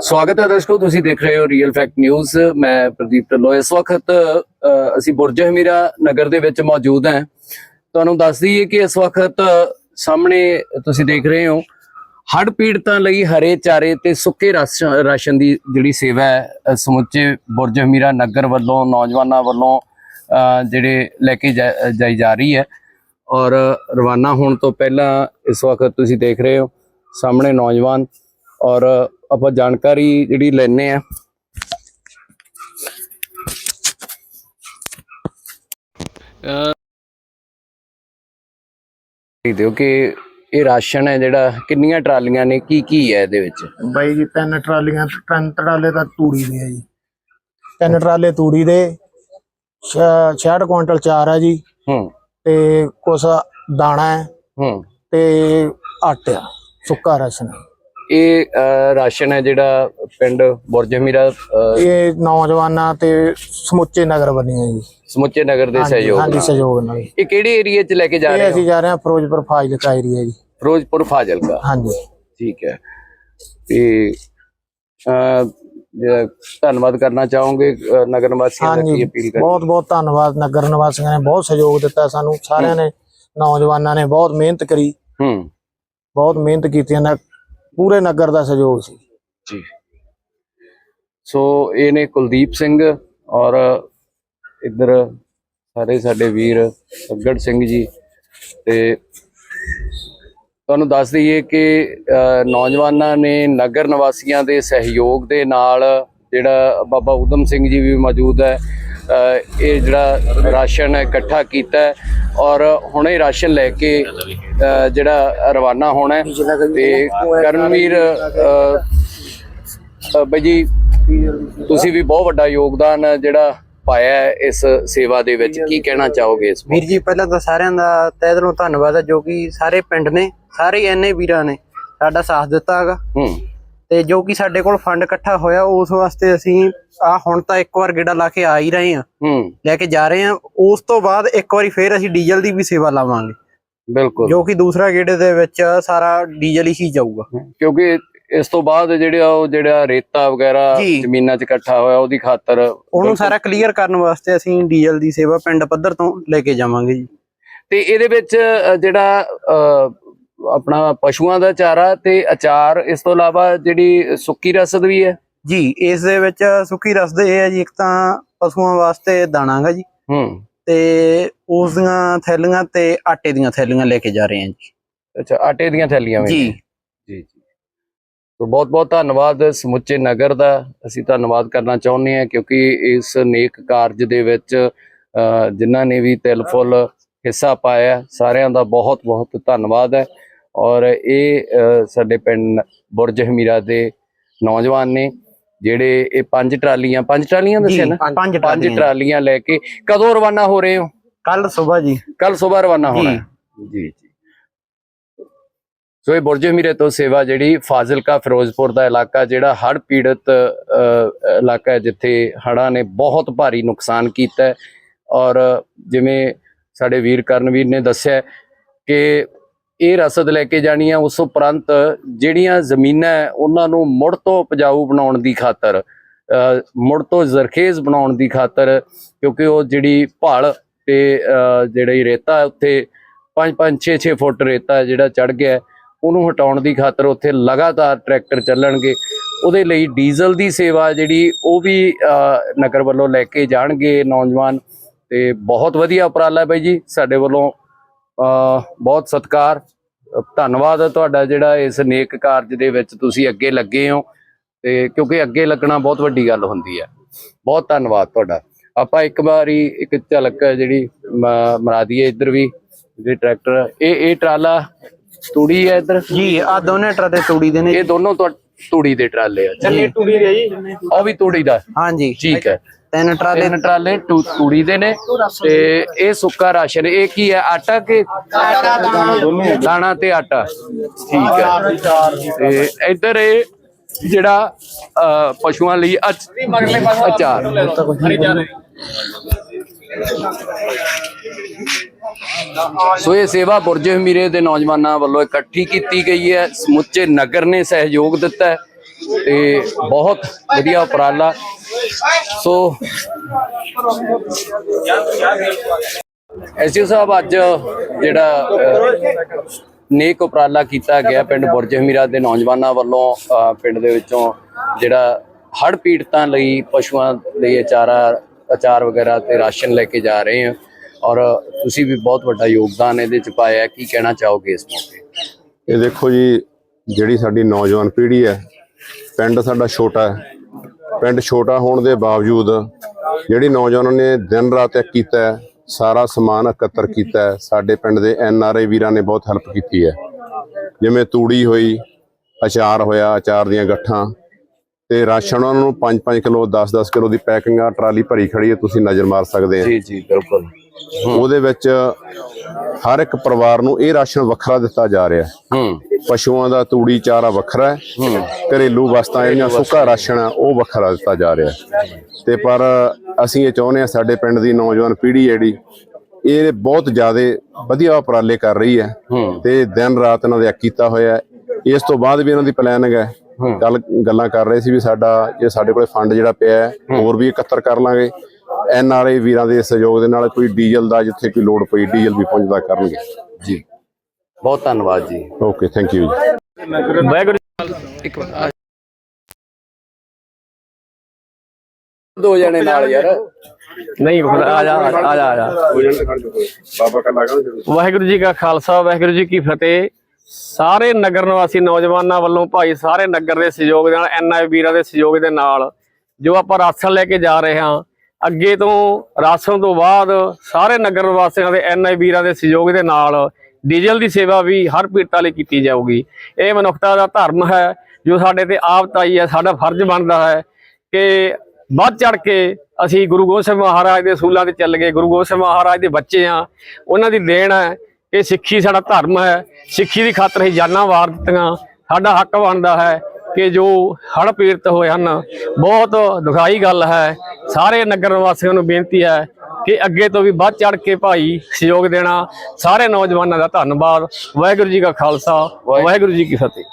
ਸਵਾਗਤ ਹੈ ਦਰਸ਼ਕੋ ਤੁਸੀਂ ਦੇਖ ਰਹੇ ਹੋ ਰੀਅਲ ਫੈਕਟ ਨਿਊਜ਼ ਮੈਂ ਪ੍ਰਦੀਪ ਢੱਲੋਂ। ਇਸ ਵਕਤ ਅਸੀਂ ਬੁਰਜ ਹਮੀਰਾ ਨਗਰ ਦੇ ਵਿੱਚ ਮੌਜੂਦ ਹਾਂ। ਤੁਹਾਨੂੰ ਦੱਸ ਦਈਏ ਕਿ ਇਸ ਵਕਤ ਸਾਹਮਣੇ ਤੁਸੀਂ ਦੇਖ ਰਹੇ ਹੋ ਹੜ੍ਹ ਪੀੜਤਾਂ ਲਈ ਹਰੇ ਚਾਰੇ ਤੇ ਸੁੱਕੇ ਰਾਸ਼ਨ ਰਾਸ਼ਨ ਦੀ ਜਿਹੜੀ ਸੇਵਾ ਹੈ ਸਮੁੱਚੇ ਬੁਰਜ ਹਮੀਰਾ ਨਗਰ ਵੱਲੋਂ ਨੌਜਵਾਨਾਂ ਵੱਲੋਂ ਜਿਹੜੇ ਲੈ ਕੇ ਜਾ- ਜਾਈ ਜਾ ਰਹੀ ਹੈ। ਔਰ ਰਵਾਨਾ ਹੋਣ ਤੋਂ ਪਹਿਲਾਂ ਇਸ ਵਕਤ ਤੁਸੀਂ ਦੇਖ ਰਹੇ ਹੋ ਸਾਹਮਣੇ ਨੌਜਵਾਨ ਔਰ ਆਪਾਂ ਜਾਣਕਾਰੀ ਜਿਹੜੀ ਲੈਣੇ ਆ ਦਿਓ ਕਿ ਇਹ ਰਾਸ਼ਨ ਹੈ ਜਿਹੜਾ ਕਿੰਨੀਆਂ ਟਰਾਲੀਆਂ ਨੇ ਕੀ ਕੀ ਹੈ ਇਹਦੇ ਵਿੱਚ? ਬਾਈ ਜੀ ਤਿੰਨ ਟਰਾਲੀਆਂ ਤਿੰਨ ਟਰਾਲੇ ਤਾਂ ਤੂੜੀ ਦੇ ਆ ਜੀ। ਤਿੰਨ ਟਰਾਲੇ ਤੂੜੀ ਦੇ 66 ਕੁਇੰਟਲ ਚਾਰ ਆ ਜੀ। ਹੂੰ। ਤੇ ਕੁਛ ਦਾਣਾ ਹੈ ਹੂੰ। ਤੇ ਆਟਾ ਸੁੱਕਾ ਰਾਸ਼ਨ। ਇਹ ਰਾਸ਼ਨ ਹੈ ਜਿਹੜਾ ਪਿੰਡ ਬੁਰਜਮੀਰਾ ਅ, ਇਹ ਨੌਜਵਾਨਾਂ ਤੇ ਸਮੁੱਚੇ ਨਗਰ ਬਣੇ ਆ ਜੀ। ਸਮੁੱਚੇ ਨਗਰ ਦੇ ਹਾਂਜੀ ਸਹਿਯੋਗ ਹਾਂਜੀ ਨਾਲ। ਸਹਿਯੋਗ ਨਾਲ। ਜੀ। ਇਹ ਕਿਹੜੇ ਏਰੀਆ 'ਚ ਲੈ ਕੇ ਜਾ ਇਹ ਰਹੇ ਅਸੀਂ ਹੋ ਜਾ ਰਹੇ ਹਾਂ ਫਿਰੋਜ਼ਪੁਰ ਫਾਜ਼ਿਲਕਾ ਏਰੀਆ ਜੀ। ਫਿਰੋਜ਼ਪੁਰ ਫਾਜ਼ਿਲਕਾ। ਹਾਂਜੀ। ਠੀਕ ਹੈ। ਤੇ ਧੰਨਵਾਦ ਕਰਨਾ ਚਾਹੋਗੇ ਨਗਰ ਨਿਵਾਸੀਆਂ ਦਾ ਕੀ ਅਪੀਲ ਕਰ ਬਹੁਤ ਬਹੁਤ ਧੰਨਵਾਦ ਨਗਰ ਨਿਵਾਸੀਆਂ ਨੇ ਬਹੁਤ ਸਹਿਯੋਗ ਦਿੱਤਾ ਸਾਨੂੰ। ਸਾਰਿਆਂ ਨੇ ਨੌਜਵਾਨਾਂ ਨੇ ਬਹੁਤ ਮਿਹਨਤ ਕਰੀ। ਹੂੰ। ਬਹੁਤ ਮਿਹਨਤ ਕੀਤੀ ਨਾ ਪੂਰੇ ਨਗਰ ਦਾ ਸਹਿਯੋਗ ਸੀ। ਜੀ। ਸੋ ਇਹ ਨੇ ਕੁਲਦੀਪ ਸਿੰਘ ਔਰ ਇੱਧਰ ਸਾਰੇ ਸਾਡੇ ਵੀਰ ਸੱਗੜ ਸਿੰਘ ਜੀ ਤੇ ਤੁਹਾਨੂੰ ਦੱਸ ਦਈਏ ਕਿ ਨੌਜਵਾਨਾਂ ਨੇ ਨਗਰ ਨਿਵਾਸੀਆਂ ਦੇ ਸਹਿਯੋਗ ਦੇ ਨਾਲ ਜਿਹੜਾ ਬਾਬਾ ਉਦਮ ਸਿੰਘ ਜੀ ਵੀ ਮੌਜੂਦ ਹੈ ਇਹ ਜਿਹੜਾ ਰਾਸ਼ਨ ਹੈ ਇਕੱਠਾ ਕੀਤਾ ਔਰ ਹੁਣੇ ਰਾਸ਼ਨ ਲੈ ਕੇ ਜਿਹੜਾ ਰਵਾਨਾ ਹੋਣਾ ਹੈ ਤੇ ਕਰਨਵੀਰ ਅ, ਬਾਈ ਜੀ ਤੁਸੀਂ ਵੀ ਬਹੁਤ ਵੱਡਾ ਯੋਗਦਾਨ ਜਿਹੜਾ ਪਾਇਆ ਇਸ ਸੇਵਾ ਦੇ ਵਿੱਚ ਕੀ ਕਹਿਣਾ ਚਾਹੋਗੇ ਇਸ ਵੀਰ ਜੀ ਪਹਿਲਾਂ ਤਾਂ ਸਾਰਿਆਂ ਦਾ ਤਹਿ ਦਿਲੋਂ ਧੰਨਵਾਦ ਹੈ ਜੋ ਕਿ ਸਾਰੇ ਪਿੰਡ ਨੇ ਸਾਰੇ ਐਨੇ ਵੀਰਾਂ ਨੇ ਸਾਡਾ ਸਾਥ ਦਿੱਤਾ ਹੈਗਾ। ਹੂੰ। ਤੇ ਜੋ ਕਿ ਸਾਡੇ ਕੋਲ ਫੰਡ ਇਕੱਠਾ ਹੋਇਆ ਉਸ ਵਾਸਤੇ ਅਸੀਂ ਆ ਹੁਣ ਤਾਂ ਇੱਕ ਵਾਰ ਗੇੜਾ ਲਾ ਕੇ ਆ ਹੀ ਰਹੇ ਹਾਂ। ਹੂੰ। ਲੈ ਕੇ ਜਾ ਰਹੇ ਹਾਂ। ਉਸ ਤੋਂ ਬਾਅਦ ਇੱਕ ਵਾਰੀ ਫੇਰ ਅਸੀਂ ਡੀਜ਼ਲ ਦੀ ਵੀ ਸੇਵਾ ਲਾਵਾਂਗੇ। ਬਿਲਕੁਲ। ਜੋ ਕਿ ਦੂਸਰਾ ਗੇੜੇ ਦੇ ਵਿੱਚ ਸਾਰਾ ਡੀਜ਼ਲ ਹੀ ਜਾਊਗਾ। ਕਿਉਂਕਿ ਇਸ ਤੋਂ ਬਾਅਦ ਜਿਹੜਾ ਉਹ ਜਿਹੜਾ ਰੇਤਾ ਵਗੈਰਾ। ਜ਼ਮੀਨਾਂ 'ਚ ਇਕੱਠਾ ਹੋਇਆ ਉਹਦੀ ਖਾਤਰ ਉਹਨੂੰ ਸਾਰਾ ਕਲੀਅਰ ਕਰਨ ਵਾਸਤੇ ਅਸੀਂ ਡੀਜ਼ਲ ਦੀ ਸੇਵਾ ਪਿੰਡ ਪੱਧਰ ਤੋਂ ਲੈ ਕੇ ਜਾਵਾਂਗੇ ਜੀ। ਤੇ ਇਹਦੇ ਵਿੱਚ ਜਿਹੜਾ ਆਪਣਾ ਪਸ਼ੂਆਂ ਦਾ ਚਾਰਾ ਤੇ ਅਚਾਰ ਇਸ ਤੋਂ ਇਲਾਵਾ ਜਿਹੜੀ ਸੁੱਕੀ ਰਸਦ ਵੀ ਹੈ? ਜੀ ਇਸ ਦੇ ਵਿੱਚ ਸੁੱਕੀ ਰਸ ਦੇ ਇਹ ਹੈ ਜੀ ਇੱਕ ਤਾਂ ਪਸ਼ੂਆਂ ਵਾਸਤੇ ਦਾਣਾਗਾ ਜੀ। ਹੂੰ। ਤੇ ਉਸ ਦੀਆਂ ਥੈਲੀਆਂ ਤੇ ਆਟੇ ਦੀਆਂ ਥੈਲੀਆਂ ਲੈ ਕੇ ਜਾ ਰਹੇ ਹਾਂ ਜੀ। ਅੱਛਾ ਆਟੇ ਦੀਆਂ ਥੈਲੀਆਂ ਵੀ ਜੀ। ਜੀ ਜੀ। ਤੋ ਬਹੁਤ ਬਹੁਤ ਧੰਨਵਾਦ ਸਮੁੱਚੇ ਨਗਰ ਦਾ। ਅਸੀਂ ਧੰਨਵਾਦ ਕਰਨਾ ਚਾਹੁੰਦੇ ਹਾਂ ਕਿਉਂਕਿ ਇਸ ਨੇਕ ਕਾਰਜ ਦੇ ਵਿੱਚ ਜਿਨ੍ਹਾਂ ਨੇ ਵੀ ਤਿਲ ਫੁੱਲ ਹਿੱਸਾ ਪਾਇਆ ਸਾਰਿਆਂ ਦਾ ਬਹੁਤ ਬਹੁਤ ਧੰਨਵਾਦ ਹੈ। ਔਰ ਇਹ ਸਾਡੇ ਪਿੰਡ ਬੁਰਜ ਹਮੀਰਾ ਦੇ ਨੌਜਵਾਨ ਨੇ ਜਿਹੜੇ ਇਹ ਪੰਜ ਟਰਾਲੀਆਂ ਪੰਜ ਟਰਾਲੀਆਂ ਦੱਸਿਆ ਨਾ? ਪੰਜ ਟਰਾਲੀਆਂ। ਲੈ ਕੇ ਕਦੋਂ ਰਵਾਨਾ ਹੋ ਰਹੇ ਹੋ? ਕੱਲ ਸਵੇਰ ਜੀ। ਕੱਲ ਸਵੇਰ ਰਵਾਨਾ ਹੋਣਾ ਜੀ। ਜੀ। ਸੋ ਇਹ ਬੁਰਜ ਹਮੀਰੇ ਤੋਂ ਸੇਵਾ ਜਿਹੜੀ ਫਾਜ਼ਿਲਕਾ ਫਿਰੋਜ਼ਪੁਰ ਦਾ ਇਲਾਕਾ ਜਿਹੜਾ ਹੜ੍ਹ ਪੀੜਤ ਇਲਾਕਾ ਹੈ ਜਿੱਥੇ ਹੜ੍ਹਾਂ ਨੇ ਬਹੁਤ ਭਾਰੀ ਨੁਕਸਾਨ ਕੀਤਾ ਔਰ ਜਿਵੇਂ ਸਾਡੇ ਵੀਰ ਕਰਨਵੀਰ ਨੇ ਦੱਸਿਆ ਕਿ ਇਹ ਰਸਦ ਲੈ ਕੇ ਜਾਣੀ ਹੈ ਉਸ ਉਪਰੰਤ ਜਿਹੜੀਆਂ ਜ਼ਮੀਨਾਂ ਉਹਨਾਂ ਨੂੰ ਮੁੜ ਤੋਂ ਉਪਜਾਊ ਬਣਾਉਣ ਦੀ ਖਾਤਰ ਮੁੜ ਤੋਂ ਜ਼ਰਖੇਜ਼ ਬਣਾਉਣ ਦੀ ਖਾਤਰ ਕਿਉਂਕਿ ਉਹ ਜਿਹੜੀ ਭਾਲ ਤੇ ਅ, ਜਿਹੜੀ ਰੇਤਾ ਉੱਥੇ 5-5 6-6 ਫੁੱਟ ਰੇਤਾ ਜਿਹੜਾ ਚੜ ਗਿਆ ਉਹਨੂੰ ਹਟਾਉਣ ਦੀ ਖਾਤਰ ਉੱਥੇ ਲਗਾਤਾਰ ਟਰੈਕਟਰ ਚੱਲਣਗੇ। ਉਹਦੇ ਲਈ ਡੀਜ਼ਲ ਦੀ ਸੇਵਾ ਜਿਹੜੀ ਉਹ ਵੀ ਨਗਰ ਵੱਲੋਂ ਲੈ ਕੇ ਜਾਣਗੇ ਨੌਜਵਾਨ। ਤੇ ਬਹੁਤ ਵਧੀਆ ਉਪਰਾਲਾ ਹੈ ਬਾਈ ਜੀ ਸਾਡੇ ਵੱਲੋਂ ਬਹੁਤ ਸਤਿਕਾਰ ਧੰਨਵਾਦ ਹੈ ਤੁਹਾਡਾ ਜਿਹੜਾ ਇਸ ਨੇਕ ਕਾਰਜ ਦੇ ਵਿੱਚ ਤੁਸੀਂ ਅੱਗੇ ਲੱਗੇ ਹੋ ਤੇ ਕਿਉਂਕਿ ਅੱਗੇ ਲੱਗਣਾ ਬਹੁਤ ਵੱਡੀ ਗੱਲ ਹੁੰਦੀ ਹੈ। ਬਹੁਤ ਧੰਨਵਾਦ ਤੁਹਾਡਾ। ਆਪਾਂ ਇੱਕ ਵਾਰੀ ਇੱਕ ਝਲਕ ਜਿਹੜੀ ਮਰਾ ਦਈਏ ਇੱਧਰ ਵੀ ਜਿਹੜੇ ਟਰੈਕਟਰ ਇਹ ਇਹ ਟਰਾਲਾ ਤੂੜੀ ਹੈ ਇੱਧਰ? ਜੀ ਆ ਦੋਨੇ ਟਰਾਲੇ ਤੂੜੀ ਦੇ ਨੇ। ਇਹ ਦੋਨੋਂ ਤੂੜੀ ਦੇ ਟਰਾਲੇ ਆ। ਜੀ। ਤੂੜੀ ਦੇ ਜੀ ਉਹ ਵੀ ਤੂੜੀ ਦਾ। ਹਾਂਜੀ। ਠੀਕ ਹੈ। ਤਿੰਨ ਟਰਾਲੇ। ਤਿੰਨ ਟਰਾਲੇ ਤੂੜੀ ਦੇ ਨੇ। ਤੇ ਇਹ ਸੁੱਕਾ ਰਾਸ਼ਨ ਇਹ ਕੀ ਹੈ ਆਟਾ ਕੇ ਦਾਣਾ। ਤੇ ਆਟਾ। ਠੀਕ ਹੈ। ਤੇ ਇੱਧਰ ਇਹ ਜਿਹੜਾ ਪਸ਼ੂਆਂ ਲਈ ਅਚ- ਅਚਾਰ। ਸੋ ਇਹ ਸੇਵਾ ਬੁਰਜ ਹਮੀਰੇ ਦੇ ਨੌਜਵਾਨਾਂ ਵੱਲੋਂ ਇਕੱਠੀ ਕੀਤੀ ਗਈ ਹੈ। ਸਮੁੱਚੇ ਨਗਰ ਨੇ ਸਹਿਯੋਗ ਦਿੱਤਾ ਹੈ ਤੇ ਬਹੁਤ ਵਧੀਆ ਉਪਰਾਲਾ। ਸੋ ਐਸਯੂ ਸਾਹਿਬ, ਅੱਜ ਜਿਹੜਾ ਨੇਕ ਉਪਰਾਲਾ ਕੀਤਾ ਗਿਆ ਪਿੰਡ ਬੁਰਜ ਹਮੀਰਾ ਦੇ ਨੌਜਵਾਨਾਂ ਵੱਲੋਂ ਪਿੰਡ ਦੇ ਵਿੱਚੋਂ ਜਿਹੜਾ ਹੜ੍ਹ ਪੀੜਤਾਂ ਲਈ, ਪਸ਼ੂਆਂ ਲਈ ਅਚਾਰਾ ਅਚਾਰ ਵਗੈਰਾ ਤੇ ਰਾਸ਼ਨ ਲੈ ਕੇ ਜਾ ਰਹੇ ਹਾਂ। ਔਰ ਤੁਸੀਂ ਵੀ ਬਹੁਤ ਵੱਡਾ ਯੋਗਦਾਨ ਇਹਦੇ ਚ ਪਾਇਆ। ਕੀ ਕਹਿਣਾ ਚਾਹੋਗੇ ਇਸ ਮੌਕੇ? ਇਹ ਦੇਖੋ ਜੀ ਜਿਹੜੀ ਸਾਡੀ ਨੌਜਵਾਨ ਪੀੜ੍ਹੀ ਹੈ ਪਿੰਡ ਸਾਡਾ ਛੋਟਾ ਹੈ। ਪਿੰਡ ਛੋਟਾ ਹੋਣ ਦੇ ਬਾਵਜੂਦ ਜਿਹੜੀ ਨੌਜਵਾਨਾਂ ਨੇ ਦਿਨ ਰਾਤ ਇੱਕ ਕੀਤਾ ਸਾਰਾ ਸਮਾਨ ਇਕੱਤਰ ਕੀਤਾ ਸਾਡੇ ਪਿੰਡ ਦੇ ਐਨ ਆਰ ਆਈ ਵੀਰਾਂ ਨੇ ਬਹੁਤ ਹੈਲਪ ਕੀਤੀ ਹੈ। ਜਿਵੇਂ ਤੂੜੀ ਹੋਈ ਅਚਾਰ ਹੋਇਆ ਅਚਾਰ ਦੀਆਂ ਗੱਠਾਂ ਤੇ ਰਾਸ਼ਨ ਉਹਨਾਂ ਨੂੰ 5-5 ਕਿਲੋ 10-10 ਕਿਲੋ ਦੀ ਪੈਕਿੰਗ ਆ ਟਰਾਲੀ ਭਰੀ ਖੜੀ ਹੈ ਤੁਸੀਂ ਨਜ਼ਰ ਮਾਰ ਸਕਦੇ ਆ ਜੀ ਜੀ ਬਿਲਕੁਲ। ਉਹਦੇ ਵਿੱਚ ਹਰ ਇੱਕ ਪਰਿਵਾਰ ਨੂੰ ਇਹ ਰਾਸ਼ਨ ਵੱਖਰਾ ਦਿੱਤਾ ਜਾ ਰਿਹਾ ਹੈ। ਪਸ਼ੂਆਂ ਦਾ ਤੂੜੀ ਚਾਰਾ ਵੱਖਰਾ ਹੈ। ਘਰੇਲੂ ਵਸਤਾਂ ਜਿਹੜੀਆਂ ਸੁੱਕਾ ਰਾਸ਼ਨ ਹੈ ਉਹ ਵੱਖਰਾ ਦਿੱਤਾ ਜਾ ਰਿਹਾ ਹੈ। ਤੇ ਪਰ ਅਸੀਂ ਇਹ ਚਾਹੁੰਦੇ ਹਾਂ ਸਾਡੇ ਪਿੰਡ ਦੀ ਨੌਜਵਾਨ ਪੀੜ੍ਹੀ ਜਿਹੜੀ ਇਹ ਬਹੁਤ ਜ਼ਿਆਦਾ ਵਧੀਆ ਉਪਰਾਲੇ ਕਰ ਰਹੀ ਹੈ। ਤੇ ਦਿਨ ਰਾਤ ਇਹਨਾਂ ਦੇ ਕੀਤਾ ਹੋਇਆ ਇਸ ਤੋਂ ਬਾਅਦ ਵੀ ਇਹਨਾਂ ਦੀ ਪਲਾਨਿੰਗ ਹੈ। ਗੱਲ ਗੱਲਾਂ ਕਰ ਰਹੇ ਸੀ ਵੀ ਸਾਡਾ ਜੇ ਸਾਡੇ ਕੋਲੇ ਫੰਡ ਜਿਹੜਾ ਪਿਆ ਹੈ। ਹੋਰ ਵੀ ਇਕੱਤਰ ਕਰ ਲਾਂਗੇ। ਐਨ ਆਰ ਆਈ ਵੀਰਾਂ ਦੇ ਸਹਿਯੋਗ ਦੇ ਨਾਲ ਕੋਈ ਡੀਜ਼ਲ ਦਾ ਜਿੱਥੇ ਕੋਈ ਲੋੜ ਪਈ ਡੀਜ਼ਲ ਵੀ ਪਹੁੰਚਦਾ ਕਰਨਗੇ। ਜੀ। ਬਹੁਤ ਧੰਨਵਾਦ ਜੀ। ਓਕੇ ਥੈਂਕ ਯੂ ਜੀ। ਵਾਹਿਗੁਰੂ ਇੱਕ ਦੋ ਜਣੇ ਨਾਲ ਯਾਰ। ਨਹੀਂ ਆ ਜਾ ਆ ਜਾ ਆ ਜਾ। ਵਾਹਿਗੁਰੂ ਜੀ ਕਾ ਖਾਲਸਾ ਵਾਹਿਗੁਰੂ ਜੀ ਕੀ ਫਤਿਹ। ਸਾਰੇ ਨਗਰ ਨਿਵਾਸੀ ਨੌਜਵਾਨਾਂ ਵੱਲੋਂ ਭਾਈ ਸਾਰੇ ਨਗਰ ਦੇ ਸਹਿਯੋਗ ਦੇ ਨਾਲ ਐਨਆਈ ਵੀਰਾਂ ਦੇ ਸਹਿਯੋਗ ਦੇ ਨਾਲ ਜੋ ਆਪਾਂ ਰਾਸ਼ਨ ਲੈ ਕੇ ਜਾ ਰਹੇ ਹਾਂ ਅੱਗੇ ਤੋਂ ਰਾਸ਼ਨ ਤੋਂ ਬਾਅਦ ਸਾਰੇ ਨਗਰ ਨਿਵਾਸੀਆਂ ਦੇ ਐਨਆਈ ਵੀਰਾਂ ਦੇ ਸਹਿਯੋਗ ਦੇ ਨਾਲ ਡੀਜ਼ਲ ਦੀ ਸੇਵਾ ਵੀ ਹਰ ਪੀੜਤਾਂ ਲਈ ਕੀਤੀ ਜਾਊਗੀ। ਇਹ ਮਨੁੱਖਤਾ ਦਾ ਧਰਮ ਹੈ, ਜੋ ਸਾਡੇ ਤੇ ਆਫਤ ਆਈ ਹੈ, ਸਾਡਾ ਫਰਜ਼ ਬਣਦਾ ਹੈ ਕਿ ਵੱਧ ਚੜ ਕੇ ਅਸੀਂ ਗੁਰੂ ਗੋਬਿੰਦ ਸਿੰਘ ਮਹਾਰਾਜ ਦੇ ਅਸੂਲਾਂ ਤੇ ਚੱਲ ਗਏ, ਗੁਰੂ ਗੋਬਿੰਦ ਸਿੰਘ ਮਹਾਰਾਜ ਦੇ ਬੱਚੇ ਆ ਉਹਨਾਂ ਦੀ ਦੇਣ ਹੈ ਕਿ ਸਿੱਖੀ ਸਾਡਾ ਧਰਮ ਹੈ, ਸਿੱਖੀ ਦੀ ਖਾਤਰ ਹੀ ਜਾਨਾਂ ਵਾਰ ਦਿੱਤੀਆਂ, ਸਾਡਾ ਹੱਕ ਬਣਦਾ ਹੈ। ਕਿ ਜੋ ਹੜ੍ਹ ਪੀੜਤ ਹੋਏ ਹਨ ਬਹੁਤ ਦੁਖਾਈ ਗੱਲ ਹੈ। ਸਾਰੇ ਨਗਰ ਨਿਵਾਸੀਆਂ ਨੂੰ ਬੇਨਤੀ ਹੈ ਕਿ ਅੱਗੇ ਤੋਂ ਵੀ ਵੱਧ ਚੜ ਕੇ ਭਾਈ ਸਹਿਯੋਗ ਦੇਣਾ। ਸਾਰੇ ਨੌਜਵਾਨਾਂ ਦਾ ਧੰਨਵਾਦ। ਵਾਹਿਗੁਰੂ ਜੀ ਕਾ ਖਾਲਸਾ ਵਾਹਿਗੁਰੂ ਜੀ ਕੀ ਫਤਿਹ।